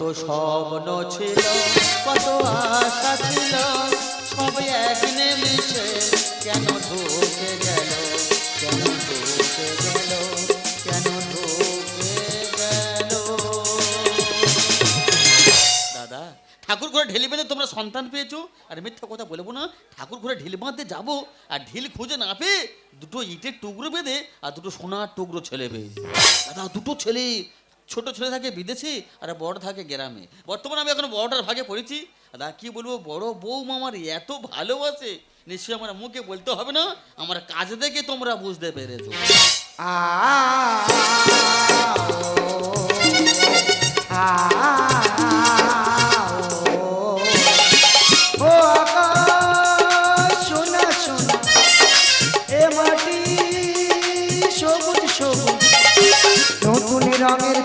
কত স্বপ্ন ছিল, কত আশা ছিল সব এক নিমিষে কেন ঢুকে গেল, কেন গেল কেন গেল? দাদা, ঠাকুর ঘরে ঢিল বেঁধে তোমরা সন্তান পেয়েছ? আর মিথ্যা কথা বলব না, ঠাকুর ঘরে ঢিল বাঁধতে যাব আর ঢিল খুঁজে না পেয়ে দুটো ইটের টুকরো বেঁধে আর দুটো সোনার টুকরো ছেলে পেয়ে দাদা, দুটো ছেলে ছোট ছেলে থাকে বিদেশে আর বড় থাকে গ্রামে। বর্তমানে আমি এখন বড়টার ভাগে পড়েছি। দাদা, কি বলব? বড় বউ আমার এত ভালোবাসে। নিশ্চয়ই আমার মুখে বলতে হবে না, আমার কাজ দেখে তোমরা বুঝতে পেরেছ। আ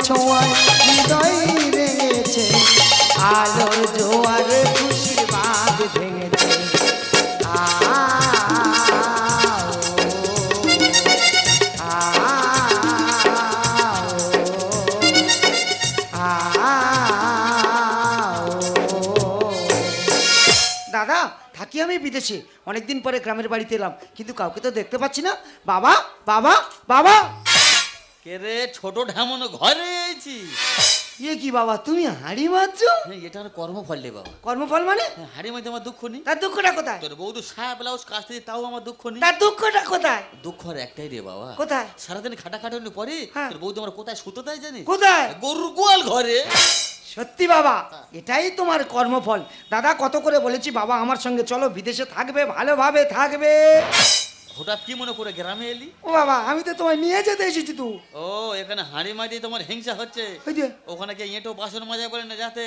ছোঁয়ায় হৃদয় ভেঙেছে আলোর জোয়ারে খুশির বাঁধ ভেঙেছে। দাদা থাকি আমি বিদেশে। অনেকদিন পরে গ্রামের বাড়িতে এলাম কিন্তু কাউকে তো দেখতে পাচ্ছি না। বাবা বাবা বাবা। কে রে ছোট ঢামন ঘরে? এসেছি ইয়ে কি বাবা তুমি হাড়ি মারছো হ্যাঁ এটা আমার কর্মফল রে বাবা। কর্মফল মানে? হ্যাঁ, হাড়ি মাঝে আমার দুঃখ নেই। তার দুঃখটা কোথায়? তোর বৌদু সায়া ব্লাউজ কাচতে তাও আমার দুঃখ নেই। তার দুঃখটা কোথায়? দুঃখ আর একটাই রে বাবা। কোথায়? সারাদিন খাটা খাটানোর পরে হ্যাঁ। তোর বৌদি আমার কোথায় সুতো দেয় জানিস? কোথায়? গরুর গোয়াল ঘরে। সত্যি বাবা এটাই তোমার কর্মফল। দাদা কত করে বলেছি বাবা আমার সঙ্গে চলো বিদেশে থাকবে ভালোভাবে থাকবে। হঠাৎ কি মনে করে গ্রামে এলি? ও বাবা আমি তো তোমায় নিয়ে যেতে এসেছি তো। ও এখানে হাঁড়ি মাঝে তোমার হিংসা হচ্ছে। ওখানে কি এঁটো বাসন মাজা বলে না যাতে।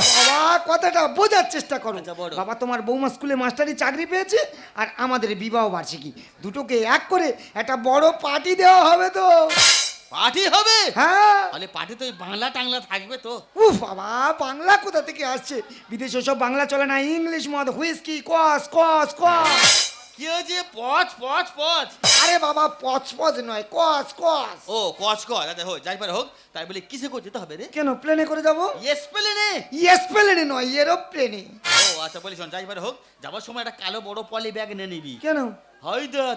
বাবা কথাটা বোঝার চেষ্টা করো। আচ্ছা, বাবা তোমার বৌমা স্কুলে মাস্টারি চাকরি পেয়েছে আর আমাদের বিবাহ বার্ষিকী। দুটোকে এক করে একটা বড় পার্টি দেওয়া হবে তো। পার্টি হবে? হ্যাঁ। তাহলে পার্টি তো বাংলা টাংলা থাকবে তো। উফ বাবা বাংলা কোথা থেকে আসছে? বিদেশে সব বাংলা চলে না ইংলিশ মদ হুইস্কি কস কস কস কি হয়েছে? পচ পচ পচ। আরে বাবা পচ পচ নয় কস কস। ও কচ কচ আচ্ছা হোক যাই পারে হোক তাই বলে কিসে করে যেতে হবে রে? কেন প্লেনে করে যাব? ইয়েস পেলে নে ইয়েস প্লেনে নয় এরোপ্লেনে ও আচ্ছা বলি শোন যাই পারে হোক যাবার সময় একটা কালো বড় পলি ব্যাগ নিয়ে নিবি। কেন?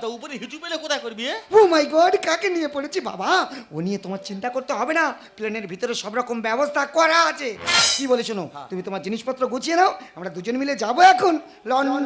তা উপরে হিচু পেলে কোথায় করবি ও মাই গড কাকে নিয়ে পড়েছি বাবা? ও নিয়ে তোমার চিন্তা করতে হবে না। প্লেনের ভিতরে সব রকম ব্যবস্থা করা আছে। কি বলে শোনো তুমি তোমার জিনিসপত্র গুছিয়ে নাও আমরা দুজন মিলে যাব এখন। লন্ডন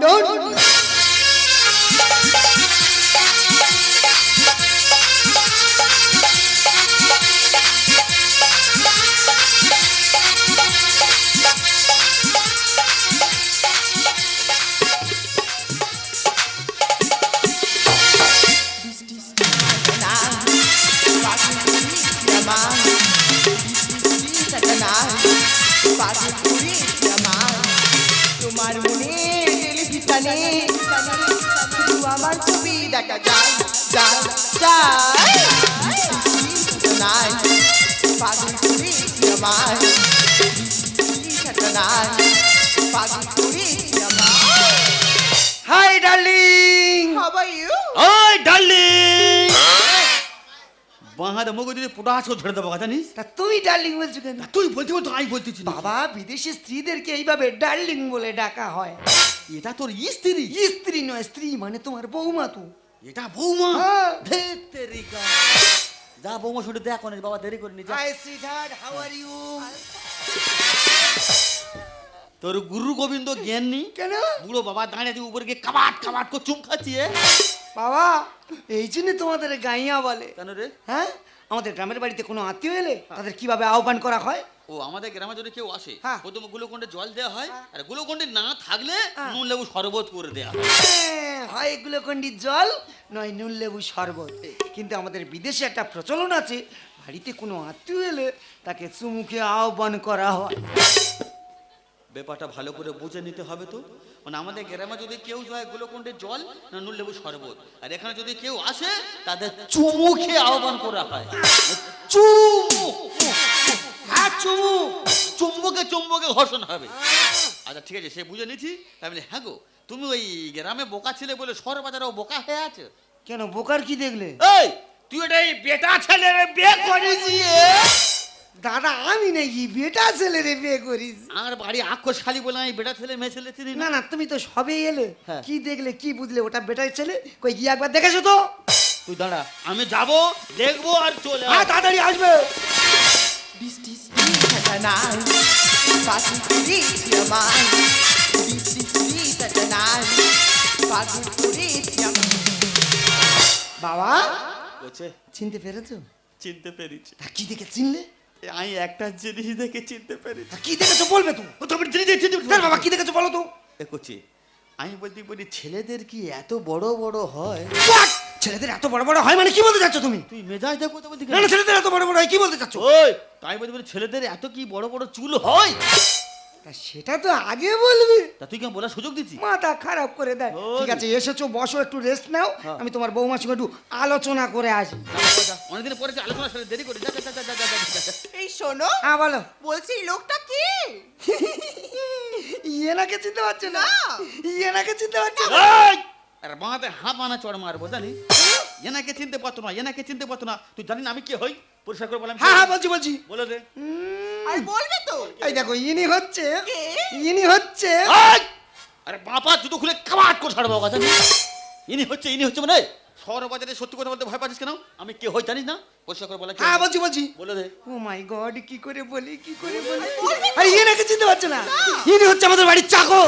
বাহাদা মগু যদি পুরাছ করে ঝেড়ে দেবো জানিস? তা তুমি ডার্লিং বলছো কেন? তুই বলতে বলতে আমি বলতেছি বাবা বিদেশি স্ত্রীদেরকে এইভাবে ডার্লিং বলে ডাকা হয়। এটা তোর স্ত্রী? স্ত্রী নয় স্ত্রী মানে তোমার বৌমা তো। এটা বৌমা? হ্যাঁ। তেরিকা। যা বৌমা শুধু দেখ অনেক বাবা দেরি করে নি যা। Hi sweetheart how are you তোর গুরু গোবিন্দ জ্ঞান? নি কেন? বুড়ো বাবা দাঁড়িয়ে আছে উপরে গিয়ে কাবাট কাবাট করে চুম খাচ্ছি বাবা এই জন্য তোমাদের গাইয়া বলে। কেন রে? হ্যাঁ? আমাদের গ্রামের বাড়িতে কোনো আত্মীয় এলে তাদের কীভাবে আহ্বান করা হয়? ও আমাদের গ্রামে যদি কেউ আসে হ্যাঁ। প্রথমে গ্লুকন্ডে জল দেওয়া হয় আর গ্লুকন্ডে না থাকলে হ্যাঁ। নুন লেবু শরবত করে দেওয়া হয়। হ্যাঁ, হয় এগুলো জল নয় নুন লেবু শরবত। কিন্তু আমাদের বিদেশে একটা প্রচলন আছে বাড়িতে কোনো আত্মীয় এলে তাকে চুমুকে আহ্বান করা হয়। ব্যাপারটা ভালো করে বুঝে নিতে হবে তো। মানে আমাদের গ্রামে যদি কেউ যায় গ্লুকন্ডের জল না নুন লেবু শরবত। আর এখানে যদি কেউ আসে তাদের চুমুখে আহ্বান করা হয়। চুমু হ্যাঁ চুমু। চুম্বকে চুম্বকে ঘর্ষণ হবে। আচ্ছা ঠিক আছে সে বুঝে নিচ্ছি বলে হ্যাঁ গো তুমি ওই গ্রামে বোকা ছিলে বলে শহর বাজারেও বোকা হয়ে আছে? কেন বোকার কি দেখলে? এই তুই ওটা এই বেটা ছেলের বিয়ে করেছি দাদা আমি নাকি বেটা ছেলেরে বিয়ে করিস। আমার বাড়ি আক্ষর শালি বলে আমি বেটা ছেলে মেয়ে ছেলে চিনি না। না তুমি তো সবে এলে। হ্যাঁ। কি দেখলে কি বুঝলে ওটা বেটার ছেলে? কই গিয়ে একবার দেখেছ তো? তুই দাঁড়া আমি যাব দেখব আর চলে হ্যাঁ তাড়াতাড়ি আসবে। বৃষ্টি নাই পাখি আমায় বৃষ্টি বাবা বলছে চিনতে পেরেছ? চিনতে পেরেছি। কি দেখে চিনলে? আমি একটা জিনিস দেখে চিনতে পেরেছি। কি দেখেছ বলবে তুমি ও তো আমি জিনিস দেখে চিনতে তার বাবা কি দেখেছ বলো তো? দেখছি আমি বলতে বলি ছেলেদের কি এত বড় বড় হয়? ছেলেদের এত বড় বড় হয় মানে কি বলতে চাচ্ছ তুমি? তুই মেজাজ দেখো তো বলতে না ছেলেদের এত বড় বড় হয় কি বলতে চাচ্ছ? ওই তাই বলতে বলি ছেলেদের এত কি বড় বড় চুল হয়? সেটা তো আগে বলবি। তা তুই কেন বলার সুযোগ দিচ্ছি মাথা খারাপ করে দেয়। ঠিক আছে এসেছ বসো একটু রেস্ট নাও। হ্যাঁ। আমি তোমার বৌমার সঙ্গে একটু আলোচনা করে আসি। অনেকদিন পরে কি আলোচনা সাথে দেরি করে যা যা যা যা যা, যা, যা, যা। এই শোনো হ্যাঁ বলো। বলছি লোকটা কি? ইয়েনাকে চিনতে পারছ না? না। ইয়েনাকে চিনতে পারছ না? এই! আর বাঁধে হাত বানা চড় মারবো জানি এনাকে চিনতে পারতো না এনাকে চিনতে পারতো না। তুই জানি না আমি কি হই? পরিষ্কার করে বললাম হ্যাঁ হ্যাঁ বলছি বলছি। বলে দে। আর বলবে তো। এই দেখো ইনি হচ্ছে কে? ইনি হচ্ছে এই! আরে বাপা জুতো খুলে কাবাট করে ছাড়বো কথা ইনি হচ্ছে ইনি হচ্ছে মানে? শহর বাজারে সত্যি কথা বলতে ভয় পাচ্ছিস কেন? আমি কে হই জানিস না? পরিষ্কার করে বলা। কি হ্যাঁ বলছি বলছি। বলে দে। ও মাই গড কি করে বলি কি করে বলি? আরে ইয়েনাকে চিনতে পারছ না। ইনি হচ্ছে আমাদের বাড়ির চাকর।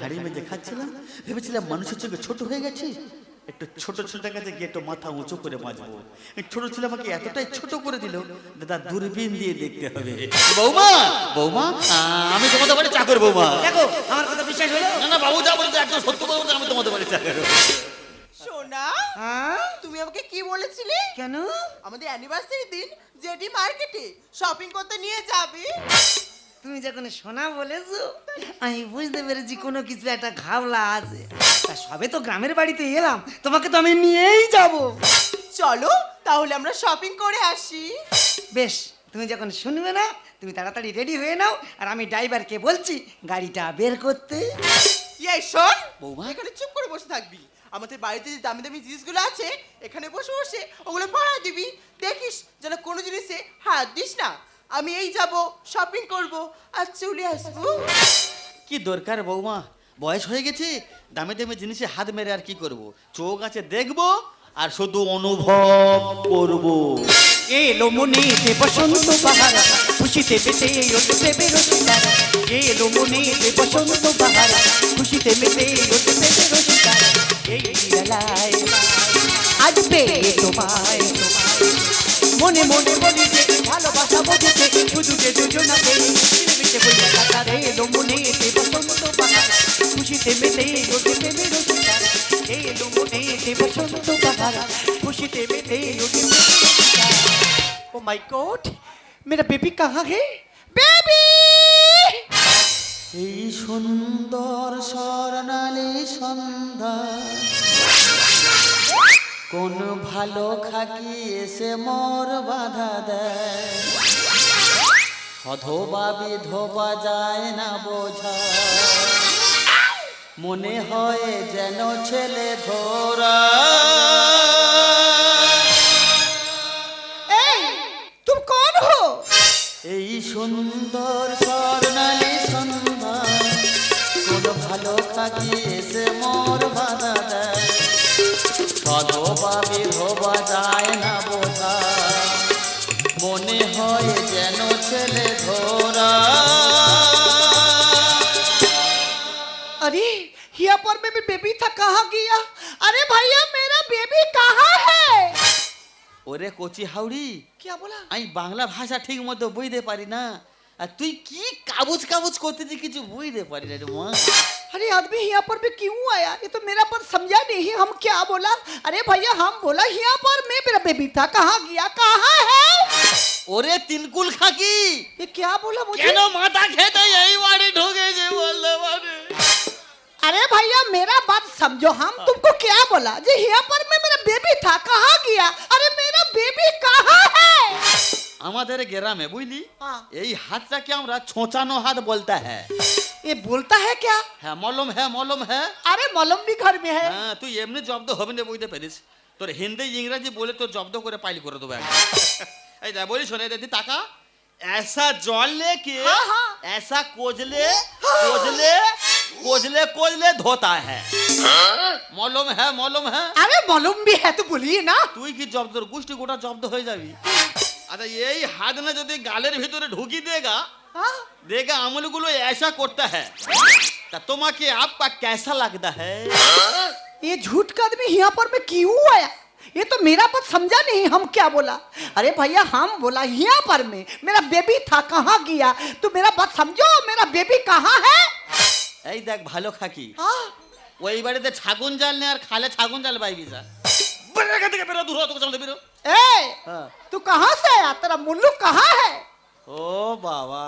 হাড়ি মেজে খাচ্ছিলাম ভেবেছিলাম মানুষের চোখে ছোট হয়ে গেছে। একটু ছোট ছেলেটার কাছে গিয়ে একটু মাথা উঁচু করে বাঁচবো ছোট ছেলে আমাকে এতটাই ছোট করে দিল দাদা দূরবীন দিয়ে দেখতে হবে। বৌমা বৌমা আহ, আমি তোমাদের বাড়ি চাকর বৌমা। দেখো আমার কথা বিশ্বাস হলো? না না বাবু যা বলেছে একদম সত্য কথা আমি তোমাদের বাড়ি চাকর সোনা হ্যাঁ? তুমি আমাকে কি বলেছিলে? কেন? আমাদের অ্যানিভার্সারি দিন জেডি মার্কেটে শপিং করতে নিয়ে যাবে। তুমি যখন সোনা বলেছ আমি বুঝতে পেরেছি কোনো কিছু একটা ঘাবলা আছে। তা সবে তো গ্রামের বাড়িতে এলাম তোমাকে তো আমি নিয়েই যাব। চলো তাহলে আমরা শপিং করে আসি। বেশ তুমি যখন শুনবে না তুমি তাড়াতাড়ি রেডি হয়ে নাও আর আমি ড্রাইভারকে বলছি গাড়িটা বের করতে। এই শোন বৌমা? এখানে চুপ করে বসে থাকবি। আমাদের বাড়িতে যে দামি দামি জিনিসগুলো আছে এখানে বসে বসে ওগুলো ভাড়া দিবি। দেখিস যেন কোনো জিনিসে হাত দিস না। আমি এই যাব শপিং করব আর চলে আসব। কি দরকার বৌমা? বয়স হয়ে গেছে দামে দামে জিনিসে হাত মেরে আর কি করব? চোখ আছে দেখব আর শুধু অনুভব করব। এলো মনেতে বসন্ত বাহার খুশিতে মেতে উঠতে বেরোজিদার এলো মনেতে বসন্ত বাহার খুশিতে মেতে উঠতে বেরোজিদার এই বেলায় আজ পেয়ে তোমায়। মনে মনে মনে ভালোবাসা বলিতে দুজুকে দুজনাতে মিশে বই কাতারে এলো মনে এতে বসন্ত পাহাড় খুশিতে মেতে ওঠে বেরোতে এলো মনে এতে বসন্ত পাহাড় খুশিতে মেতে ওঠে ও মাই গড মেরা বেবি কাহা হে? বেবি! এই সুন্দর স্বর্ণালী সন্ধ্যা। কোন ভালো খাকি এসে মোর বাধা দেয়? অধবা বিধবা যায় না বোঝা। মনে হয় যেন ছেলে ধরা। এই এই সুন্দর স্বর্ণালী সন্ধ্যা কোন ভালো থাকিয়ে সদবা বিধবা যায় না বোঝা মনে হয় যেন ছেলে ধরা अरे यहाँ पर में बेबी था कहाँ गया अरे भैया मेरा बेबी कहाँ है ওরে কচি হাউড়ি क्या बोला আমি বাংলা ভাষা ঠিক মতো বুঝতে পারি না আর তুই কি কাবুজ কাবুজ করতেছিস কিছু বুঝতে পারি না রে মা अरे आदमी यहाँ पर भी क्यों आया ये तो मेरा पर समझा नहीं हम क्या बोला अरे भैया हम बोला यहाँ पर में मेरा बेबी था कहाँ गया कहाँ है ওরে তিনকুল খাকি ये क्या बोला मुझे কেন মাথা খেতে এই বাড়ি ঢুকেছে বলতে পারে अरे भैया मेरा बात समझो हम तुमको क्या बोला जी यहाँ पर में मेरा बेबी था कहाँ गया अरे मेरा बेबी कहाँ है আমাদের গ্রামে বুঝলি हाँ। এই হাতটাকে আমরা ছোঁচানো হাত বলতে হ্যাঁ ये बोलता है क्या হ্যাঁ মলম হ্যাঁ মলম হ্যাঁ अरे मलम भी घर में है হ্যাঁ তুই এমনি জব্দ হবে না বুঝতে পেরেছ তোর হিন্দি ইংরাজি বলে তোর জব্দ করে পাইল করে দেবো একদম। এই যা বলি শোনে দিদি টাকা ऐसा जल लेके हाँ, हाँ। ऐसा कोजले कोजले कोजले कोजले धोता है মলম হ্যাঁ মলম হ্যাঁ अरे मलम भी है तो बोलिए ना তুই কি জব্দ তোর গোষ্ঠী গোটা জব্দ হয়ে যাবি আচ্ছা এই হাত না যদি গালের ভিতরে ঢুকি দেগা हाँ? देगा अमलगुलो ऐसा करता है तो तुम्हें आपका कैसा लगता है ये झूठ का आदमी यहाँ पर में क्यों आया ये तो मेरा बात समझा नहीं हम क्या बोला अरे भैया हम बोला यहाँ पर में मेरा बेबी था कहाँ गया तो मेरा बात समझो मेरा बेबी कहाँ है এই দেখ ভালো খাকি हाँ? ওই বাড়িতে ছাগুন জাল নে আর খালে ছাগুন জাল বাইবি যা বেরো এখান থেকে বেরো দূর হ, তোকে চলতে বেরো ए হ্যাঁ। तू कहाँ से आया तेरा मुल्लू कहाँ है ও বাবা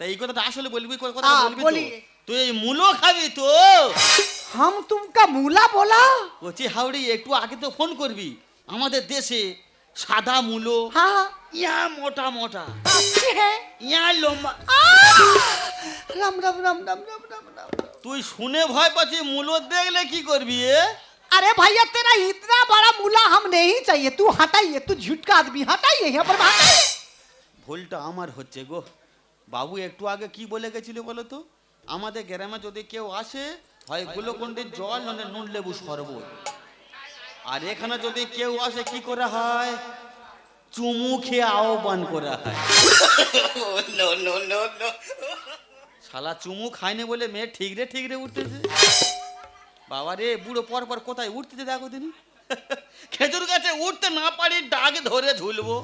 তা এই কথাটা আসলে বলবি কোন কথা হ্যাঁ, বলবি তো বলি। তুই এই মূলো খাবি তো हम तुमका मूला बोला কচি হাওড়ি একটু আগে তো ফোন করবি আমাদের দেশে সাদা মূলো हाँ ইয়া মোটা মোটা अच्छे है ইয়া লম্বা राम राम राम राम राम राम राम তুই শুনে ভয় পাচ্ছি মূলো দেখলে কি করবি এ अरे भैया तेरा इतना बड़ा मूला हम नहीं चाहिए तू हटाइए तू झूठ का आदमी हटाइए यहाँ पर हटाइए ভুলটা আমার হচ্ছে গো বাবু একটু আগে কি বলে গেছিল বলো তো আমাদের গ্রামে যদি কেউ আসে হয় গুলোকন্ডির জল নয় নুন লেবু শরবত আর এখানে যদি কেউ আসে কি করে হয় চুমু খেয়ে আহ্বান করা হয় শালা চুমু খায়নি বলে মেয়ে ঠিক রে ঠিক রে উঠতেছে বাবা রে বুড়ো পর পর কোথায় উঠতেছে দেখো তিনি খেজুর গাছে উঠতে না পারি ডাক ধরে ঝুলবো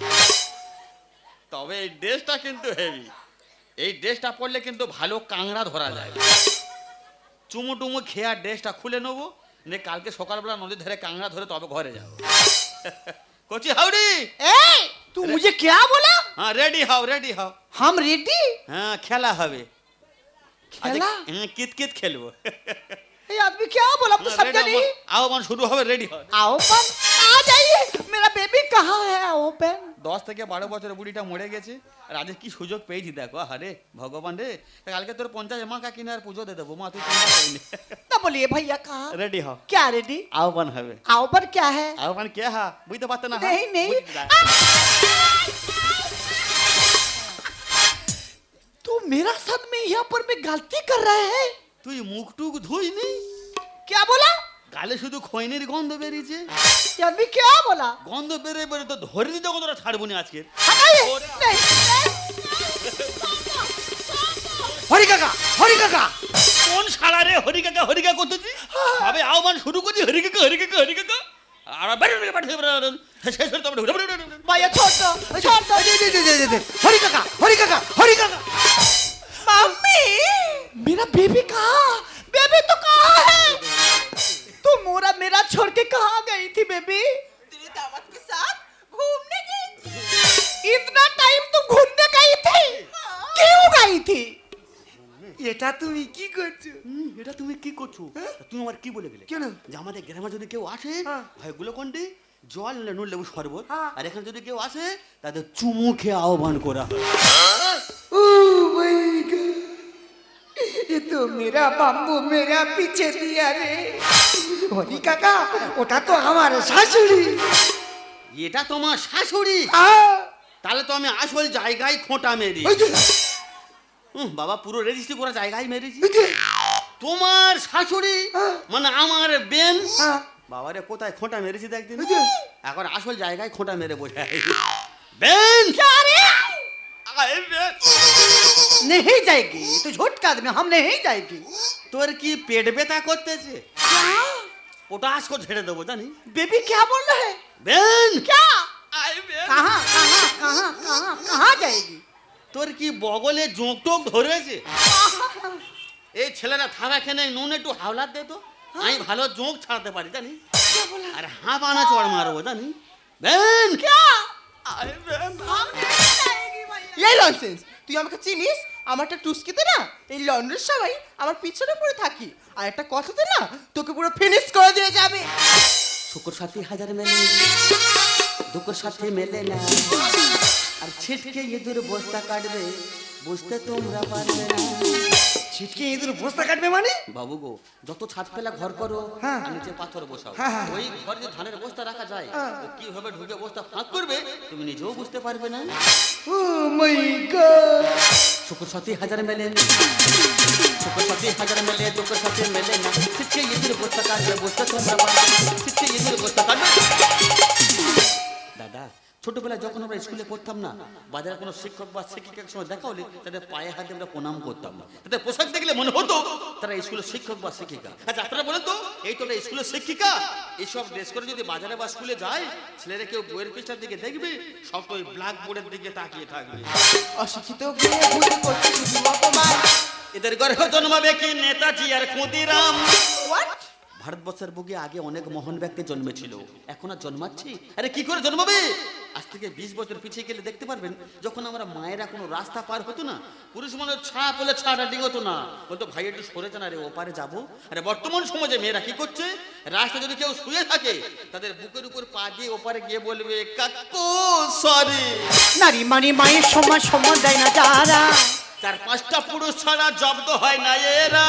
তবে এই ড্রেসটা কিন্তু হেভি এই ড্রেসটা পরলে কিন্তু ভালো কাংড়া ধরা যায় চুমু টুমু খেয়ার ড্রেসটা খুলে নেবো নে কালকে সকালবেলা নদীর ধারে কাংড়া ধরে তবে ঘরে যাবো কচি হাউডি ए तू मुझे क्या बोला হ্যাঁ রেডি হও রেডি হও हम रेडी হ্যাঁ খেলা হবে খেলা? আজকে- হ্যাঁ কিত কিত খেলবো ये आदमी क्या बोला तो समझा नहीं আহ্বান শুরু হবে রেডি হও आओ पन आ जाइए मेरा बेबी कहाँ है आओ पेन দশ থেকে বারো বছরের বুড়িটা মরে গেছে আর আজকে কি সুযোগ পেয়েছি দেখো আরে ভগবান রে তা কালকে তোর পঞ্চাশ মা কাকিনে আর পুজো দিয়ে দেবো মা তুই চিন্তা করিনি ना बोलिए भैया कहाँ রেডি হও क्या रेडी আহ্বান হবে आओ पर क्या है আহ্বান কে হা বুঝতে পারতে না হা? नहीं नहीं বুঝতে যা। तू मेरा साथ में यहाँ पर भी गलती कर रहा है তুই মুখটুক ধুইনি? কে বলা? গালে শুধু খৈনির গন্ধ বেরিয়েছে। আমি কে বলা? গন্ধ বেরে বেরে তো ধরে দিতে কতটা ছাড়বো না আজকে। হরি কাকা হরি কাকা কোন শালা রে হরি কাকা হরি কাকা করতেছি হ্যাঁ। আবে আহ্বান শুরু করছি হরি কাকা হরি কাকা হরি কাকা আর শেষ করে তোমরা ঘুরে ঘুরে মায়া ছোট হরি কাকা হরি কাকা হরি কাকা মাম্মি! मेरा बेबी कहाँ बेबी तो कहाँ है तू मोरा मेरा छोड़ के कहाँ गई थी बेबी तेरे दामाद के साथ घूमने गई थी इतना टाइम तुम घूमने गई थी क्यों गई थी এটা তুমি কি করছো হুম, এটা তুমি কি করছো তুমি আমার কি বলে গেলে কেন? যে আমাদের গ্রামে যদি কেউ আসে হ্যাঁ। হয় গ্লুকন্ডি জল নইলে নুন লেবু শরবত হ্যাঁ। আর এখানে যদি কেউ আসে তাদের চুমু খেয়ে আহ্বান করা হয় ओ माय गॉड ये तो मेरा बाम्बू मेरा पीछे दिया रे হরি কাকা ওটা তো আমার শাশুড়ি এটা তোমার শাশুড়ি আ তাহলে তো আমি আসল জায়গায় খোঁটা মেরি ওই যে, হুম, বাবা পুরো রেজিস্ট্রি করা জায়গায় মেরেছি ওই যে, তোমার শাশুড়ি হ্যাঁ। মানে আমার বেন হ্যাঁ, বাবারে কোথায় খোঁটা মেরেছি তো একদিন ওই যে। এখন আসল জায়গায় খোঁটা মেরে বসে আছি। বেন আরে বেন। नहीं जाएगी तो झूठ का आदमी हम नहीं जाएगी তোর কি পেট ব্যথা করতেছে পটাশ করে ঝেড়ে দেবো জানি बेबी क्या बोल रहा है বেন क्या আরে বেন। कहाँ कहाँ कहाँ कहाँ कहाँ जाएगी তোর কি বগলে জোঁক টোক ধরেছে এই ছেলেরা থাকা খেনে নুন একটু হাওলাত দে তো আমি ভালো জোঁক ছাড়াতে পারি জানি আর হাঁ বানা চড় মারবো জানি বেন আরে বেন। এই লনসেন্স তুই আমাকে চিনিস আমার একটা টুস্কিতে না, এই লন্ডনের সবাই আমার পিছনে পড়ে থাকি। আর একটা কথাতে না, তোকে পুরো ফিনিশ করে দিয়ে যাবে। শুকর সাথে হাজার মেলে, দুকর সাথে মেলে না। আর ছিটকে ইঁদুর বস্তা কাটবে বুঝতে তোমরা পারবে না। ছিটকে ইঁদুর বস্তা কাটবে মানে? বাবু গো যত ছাদ ফেলা ঘর করো হ্যাঁ। আর নিচে পাথর বসাও। হ্যাঁ, হ্যাঁ। ওই ঘরে যে ধানের বস্তা রাখা যায়। ও কীভাবে ঢুকে বস্তা ফাঁক করবে তুমি নিজেও বুঝতে পারবে না। ও মাই গড। শুকুর সাথে হাজার মেলে শুকুর সাথে হাজার মেলে দুকুর সাথে মেলে না। ছিটকে ইঁদুর বস্তা কাটবে বুঝতে তোমরা ছিটকে ইঁদুর বস্তা কাটবে। দাদা ছোটবেলায় যখন আমরা স্কুলে পড়তাম না বাজারে কোনো শিক্ষক বা শিক্ষিকার সময় দেখা হলে তাদের পায়ে হাতে আমরা প্রণাম করতাম। না তাদের পোশাক দেখলে মনে হতো তারা স্কুলের শিক্ষক বা শিক্ষিকা। আচ্ছা আপনারা বলেন তো এই তো স্কুলের শিক্ষিকা। এইসব ড্রেস করে যদি বাজারে বা স্কুলে যায় ছেলেরা কেউ বইয়ের পৃষ্ঠার দিকে দেখবে সব তো ওই ব্ল্যাক বোর্ডের দিকে তাকিয়ে থাকবে। অশিক্ষিত এদের গর্ভে জন্মাবে কি নেতাজি আর ক্ষুদিরাম? হোয়াট ভারতবর্ষের বুকে আগে অনেক মহান ব্যক্তি জন্মেছিল। এখন আর জন্মাচ্ছি? আরে কি করে জন্মাবে? আজ থেকে বিশ বছর পিছিয়ে গেলে দেখতে পারবেন যখন আমরা মায়েরা কোনো রাস্তা পার হতো না পুরুষ মানুষ ছা বলে ছাটা ডিঙতো না। বলতো ভাই একটু সরে না আরে ওপারে যাব। আরে বর্তমান সমাজে মেয়েরা কি করছে? রাস্তা যদি কেউ শুয়ে থাকে তাদের বুকের উপর পা দিয়ে ওপারে গিয়ে বলবে কাকু সরি। নারী মানে মায়ের সমাজ সমাজ দেয় না যারা। চার পাঁচটা পুরুষ ছাড়া জব্দ হয় না এরা।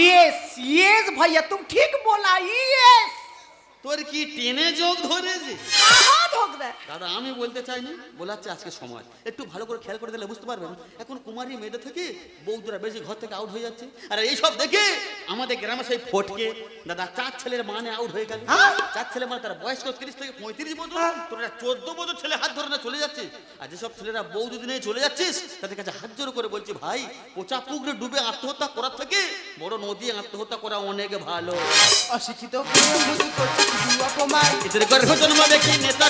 ই भैया तुम ठीक बोला यस तोर की टेने जोग धोरे जी দাদা আমি বলতে চাইনি বলাচ্ছে আজকে একটু ভালো করে খেয়াল করে দিলে বুঝতে পারবেন এখন কুমারী মেয়েদের থেকে বেশি ঘর থেকে আউট হয়ে যাচ্ছে। আর দেখে আমাদের গ্রামে সেই ফটকে দাদা চার ছেলের মানে আউট হয়ে গেল। চার ছেলে মানে তার বয়স তিরিশ থেকে পঁয়ত্রিশ বছর তোর চোদ্দ বছর ছেলে হাত ধরে না চলে যাচ্ছে। আর যেসব ছেলেরা বউ যদি নিয়ে চলে যাচ্ছিস তাদের কাছে হাত জোর করে বলছি ভাই পোচা পুকুরে ডুবে আত্মহত্যা করার থেকে বড় নদী আত্মহত্যা করা অনেক ভালো। অশিক্ষিত এদের গর্ভ জন্ম দেখি নেতা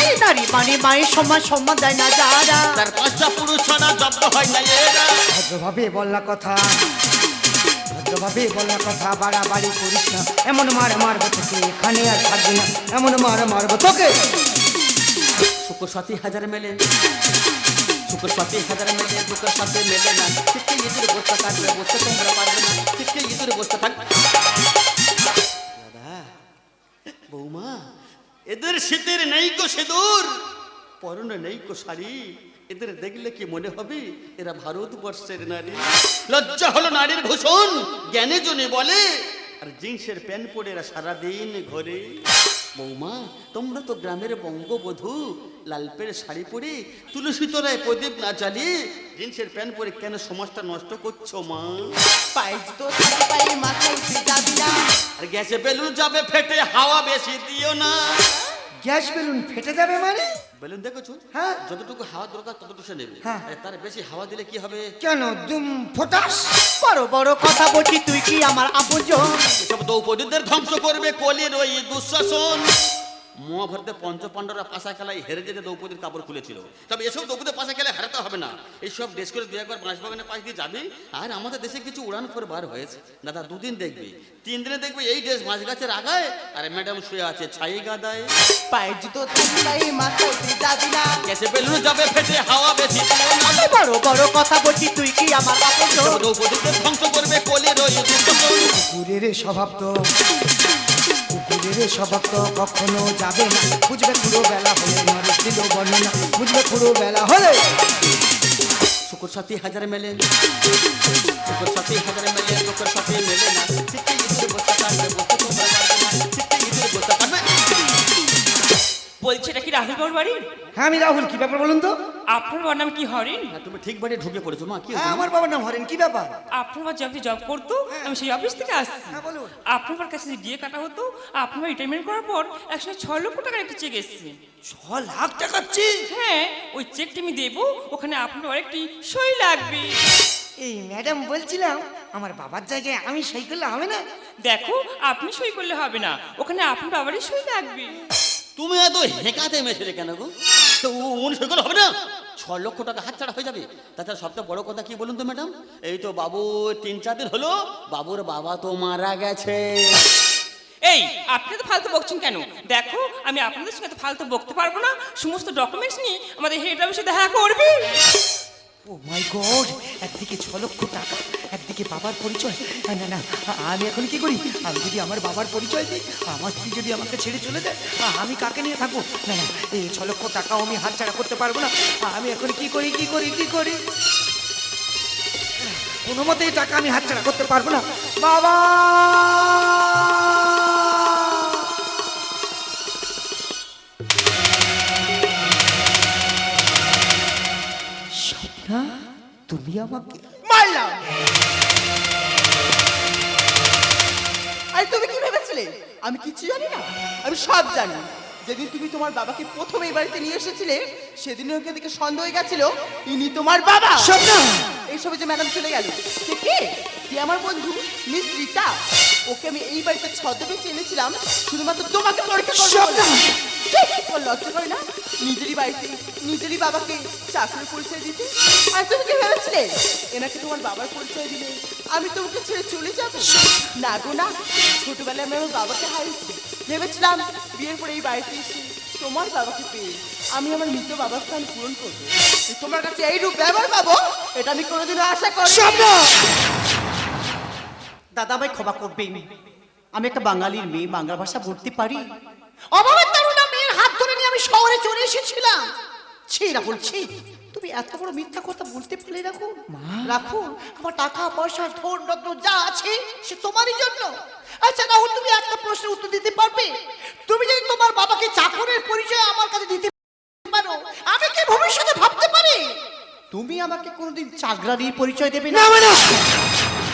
এই নারী মানি মায়ের সমান সমান দেয় না যারা। তার পাঁচটা পুরুষ ছাড়া জব্দ হয় না এরা। ভদ্রভাবে বল না কথা। ভদ্রভাবে বল না কথা বাড়াবাড়ি করিস না। এমন মার মারবো তোকে এখানে আর থাকবি না। এমন মার মারবো তোকে। শুক্র সাথী হাজার মেলে শুক্র সাথী হাজার মেলে দুটোর সাথে মেলে না। ঠিকই ইঁদুর বস্তা কাটবে বসতে তোমরা পারবে না। ঠিকই ইঁদুর বস্তা থাকবে। দাদা বৌমা এদের শীতের নেই কো সিঁদুর। পরনে নেই কো শাড়ি। এদের দেখলে কি মনে হবে? এরা ভারতবর্ষের নারী। লজ্জা হলো নারীর ভূষণ। জ্ঞানে জনে বলে আর জিন্সের প্যান্ট পরে এরা সারাদিন ঘরে। বৌমা তোমরা তো গ্রামের বঙ্গবধূ। লালপের শাড়ি পরে তুলসী তলায় প্রদীপ না জ্বালিয়ে জিন্সের প্যান্ট পরে কেন সমাজটা নষ্ট করছ মা? পাইজ তো পাই মাথায় আর গ্যাসে বেলুন যাবে ফেটে হাওয়া বেশি দিও না। গ্যাস বেলুন ফেটে যাবে মানে? বেলুন দেখেছ? হ্যাঁ। যতটুকু হাওয়া দরকার ততটুকু নেবে। হ্যাঁ। আর তার বেশি হাওয়া দিলে কি হবে? কেন দুম ফোটাস? বড় বড় কথা বলছি তুই কি আমার আপনজন? সব দ্রৌপদীদের ধ্বংস করবে কলির ওই দুঃশাসন। মহাভারতে পঞ্চ পাণ্ডবরা পাশা খেলায় হেরে যেতে দ্রৌপদীর কাপড় খুলেছিল। তবে এসব দ্রৌপদীর পাশা খেলায় হারাতে হবে না। এইসব দেশ করে দু একবার বাঁশবাগানের পাশ দিয়ে যাবে আর আমাদের দেশে কিছু উড়ান করে বার হয়েছে। দাদা দুদিন দেখবি। তিন দিনে দেখবে এই দেশ মাছ গাছের আগায় আর ম্যাডাম শুয়ে আছে ছাই গাদায়। পাইজ তো থাকে পাই যাবি না? গ্যাসে বেলুন যাবে ফেটে হাওয়া বেশি বড় বড় কথা বলছি তুই কি আমার এসব ধ্বংস করবে দুঃশাসন কুকুরের স্বভাব তো কুকুরের স্বভাব তো কখনো যাবে না। বুঝবে পুরো বেলা হলে নরেশ দিল বর্ণনা। বুঝবে পুরো বেলা হলে শুকুর সাথী হাজার মেলে শুকুর সাথী হাজার মেলে শুকুর সাথী মেলে না। ইঁদুর কাটবে তোমরা ইঁদুর কাটবে বলছি এটা কি রাহুল বাবুর বাড়ি? হ্যাঁ আমি রাহুল। কি ব্যাপার বলুন তো? আপনার বাবার নাম কি হরিণ? হ্যাঁ তুমি ঠিক বাড়ি ঢুকে পড়েছো। মা কি হ্যাঁ? আমার বাবার নাম হরেন কি ব্যাপার? আপনার বাবা জব জব করতো আমি সেই অফিস থেকে আসছি। হ্যাঁ, বলুন। আপনার বাবার কাছে যে ডিএ কাটা হতো আপনার রিটায়ারমেন্ট করার পর একশো ছ লক্ষ টাকার একটা চেক এসছে। ছ লাখ টাকার চেক হ্যাঁ ওই চেকটি আমি দেবো ওখানে আপনার বাবার একটি সই লাগবে। এই ম্যাডাম বলছিলাম আমার বাবার জায়গায় আমি সই করলে হবে না? দেখো আপনি সই করলে হবে না ওখানে আপনার বাবারই সই লাগবে। তুমি এত হেঁকাতে মেছেলে কেন গো? তো উ- উনি সই করলে হবে না? ছ লক্ষ টাকা হাত ছাড়া হয়ে যাবে। তাছাড়া সবচেয়ে বড় কথা কি বলুন তো ম্যাডাম? এই তো বাবু তিন চার দিন হলো বাবুর বাবা তো মারা গেছে। এই আপনি তো ফালতু বকছেন কেন? দেখো আমি আপনাদের সঙ্গে তো ফালতু বকতে পারব না। সমস্ত ডকুমেন্টস নিয়ে আমাদের হেড অফিসে দেখা করবে। ও মাই গড একদিকে ছ লক্ষ টাকা একদিকে বাবার পরিচয়? না, না আমি এখন কি করি? আমি যদি আমার বাবার পরিচয় দিই আমার স্ত্রী যদি আমাকে ছেড়ে চলে যায় আমি কাকে নিয়ে থাকব? না না এই ছ লক্ষ টাকাও আমি হাতছাড়া করতে পারব না। আমি এখন কি করি কি করি কি করি? কোনো মতে এই টাকা আমি হাতছাড়া করতে পারব না। বাবা! তুমি আমাকে মারলাম। আরে তুমি কি ভেবেছিলে? আমি কিছু জানি না। আমি সব জানি। যেদিন তুমি তোমার বাবাকে প্রথম এই বাড়িতে নিয়ে এসেছিলে সেদিন ওকে দেখে সন্দেহ হয়ে গেছিল ইনি তোমার বাবা! এইসবে যে ম্যাডাম চলে গেল। সে কে? যে আমার বন্ধু মিস রীতা। ওকে আমি এই বাড়িতে ছদ্মবেশে এনেছিলাম শুধুমাত্র তোমাকে পরীক্ষা করব তোর লজ্জা করে না? নিজেরই বাড়িতে নিজেরই বাবাকে চাকরির পরিচয় দিতে? আর তুমি কি ভেবেছিলে? এনাকে তোমার বাবার পরিচয় দিলে। আমি তোমাকে ছেড়ে চলে যাব? না গো না। ছোটবেলায় আমি আমার বাবাকে হারিয়েছি। ভেবেছিলাম বিয়ের পরে এই বাড়িতে এসে তোমার বাবাকে পেয়ে আমি আমার মৃত বাবার স্থান পূরণ করব। তোমার কাছে এই রূপ ব্যবহার পাবো? এটা আমি কোনোদিনও আশা করি দাদা ভাই ক্ষমা করবেন। আমি একটা বাঙালির মেয়ে বাংলা ভাষা বলতে পারি। অভাবের তারুণা মেয়ের হাত ধরে নিয়ে আমি শহরে চলে এসেছিলাম। ছি রাহুল ছি। তুমি এত বড় মিথ্যা কথা বলতে পারলে রাখুন রাখুন আমার টাকা পয়সা ধন রত্ন যা আছে সে তোমারই জন্য। আচ্ছা রাহুল তুমি একটা প্রশ্নের উত্তর দিতে পারবে? তুমি যদি তোমার বাবাকে চাকরের পরিচয় আমার কাছে দিতে পারো আমি কি ভবিষ্যতে ভাবতে পারি? তুমি আমাকে কোনোদিন চাকরানির পরিচয় দেবে না?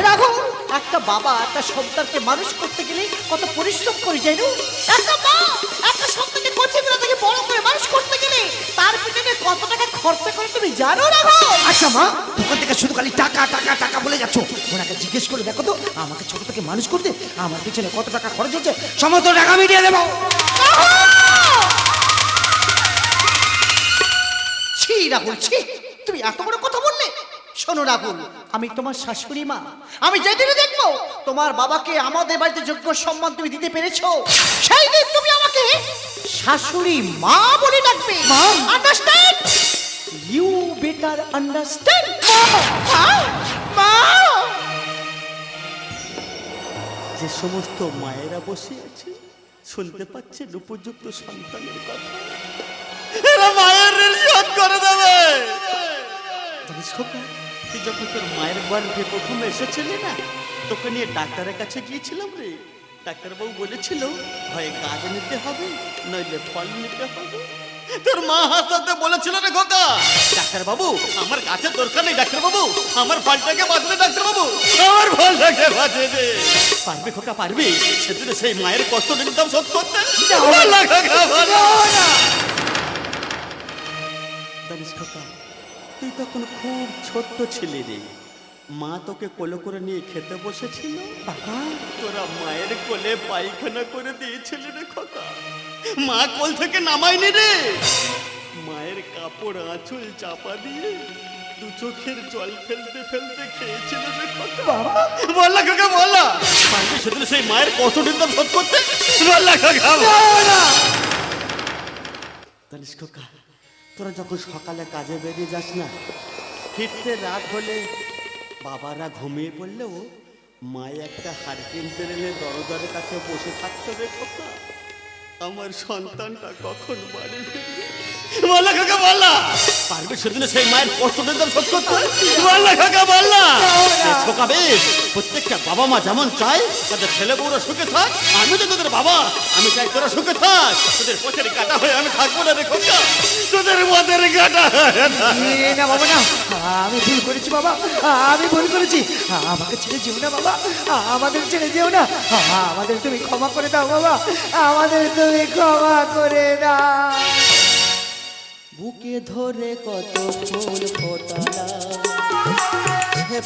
রাখো একটা বাবা একটা সন্তানকে মানুষ করতে গেলে কত পরিশ্রম করে যায় না একটা মা! সন্তানকে তাকে বড় করে মানুষ করতে গেলে তার পিছনে কত টাকা খরচা করে তুমি জানো রাখো আচ্ছা মা থেকে শুধু খালি টাকা টাকা টাকা বলে যাচ্ছ। ওনাকে জিজ্ঞেস করে দেখো তো, আমাকে ছোট থেকে মানুষ করতে আমার পিছনে কত টাকা খরচ হচ্ছে, সমস্ত টাকা মিটিয়ে দেবো। ছি রাহুল, ছি, তুমি এত বড় কথা বললে। শোনো রাহুল, আমি তোমার শাশুড়ি মা। আমি যেদিনে দেখব, তোমার বাবাকে আমাদের বাড়িতে যোগ্য সম্মান তুমি দিতে পেরেছ। সেই দিন তুমি আমাকে শাশুড়ি মা বলে ডাকবে। মা? আন্ডারস্ট্যান্ড ইউ বেটার আন্ডারস্ট্যান্ড মা? যে সমস্ত মায়েরা বসে আছে শুনতে পাচ্ছেন উপযুক্ত সন্তানের কথা? এরা মায়ের ঋণ শোধ করে দেবে। জানিস খোকা তুই যখন তোর মায়ের গর্ভে প্রথম এসেছিলি না তোকে নিয়ে ডাক্তারের কাছে গিয়েছিলাম রে। ডাক্তারবাবু বলেছিল হয় কাজ নিতে হবে, নইলে ফল নিতে হবে। তোর মা হাসতে বলেছিল রে খোকা। ডাক্তারবাবু আমার কাছে দরকার নেই ডাক্তারবাবু আমার ফলটাকে বাঁচবে ডাক্তারবাবু আমার ফলটাকে বাঁচে দে পারবে খোকা, পারবে। সেদিনে সেই মায়ের কষ্ট নিতাম শোধ করতে। জানিস খোকা, তুই তখন খুব ছোট্ট ছেলে রে। মা তোকে কোলে করে নিয়ে খেতে বসেছিল? বাবা তোরা মায়ের কোলে পায়খানা করে দিয়েছিলি রে খোকা। মা কোল থেকে নামায়নি রে। মায়ের কাপড় আঁচল চাপা দিয়ে দু চোখের জল ফেলতে ফেলতে খেয়েছিল রে খোকা। বল না খোকা বল না। সেদিন সেই মায়ের কষ্ট নিতাম শোধ করতে? বল না খোকা। জানিস খোকা তোরা যখন সকালে কাজে বেরিয়ে যাস না ফিরতে রাত হলে বাবারা ঘুমিয়ে পড়লেও মায়ে একটা হারকেন পেরেলে দরজার কাছে বসে থাকতে রে আমার সন্তানটা কখন বাড়ি বলা কাকা বলা পারবে সেদিন সেই মায়ের কষ্টটা শোধ করতে? ঠোকাবে। প্রত্যেকটা বাবা মা যেমন চায় তাদের ছেলে বউরা সুখে থাক আমি তো তোদের বাবা। আমি চাই তোরা সুখে থাক। তোদের পথের কাটা হয়ে আমি থাকব না রে তোদের পথের কাটা হয়ে না। বাবা না আমি ভুল করেছি বাবা আমি ভুল করেছি। আমাকে ছেড়ে যেও না বাবা আমাদের ছেড়ে যেও না। আমাদের তুমি ক্ষমা করে দাও বাবা আমাদের তুমি ক্ষমা করে দাও। বুকে ধরে কত ফুল ফোটালা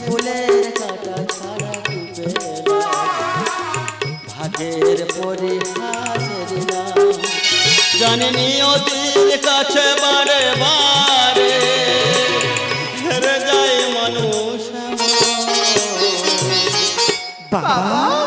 ফুলের কাটা ছাড়া ভাগের পরে নাম জানি নিয়তির কাছে বারে বারে হেরে যায় মানুষ বাবা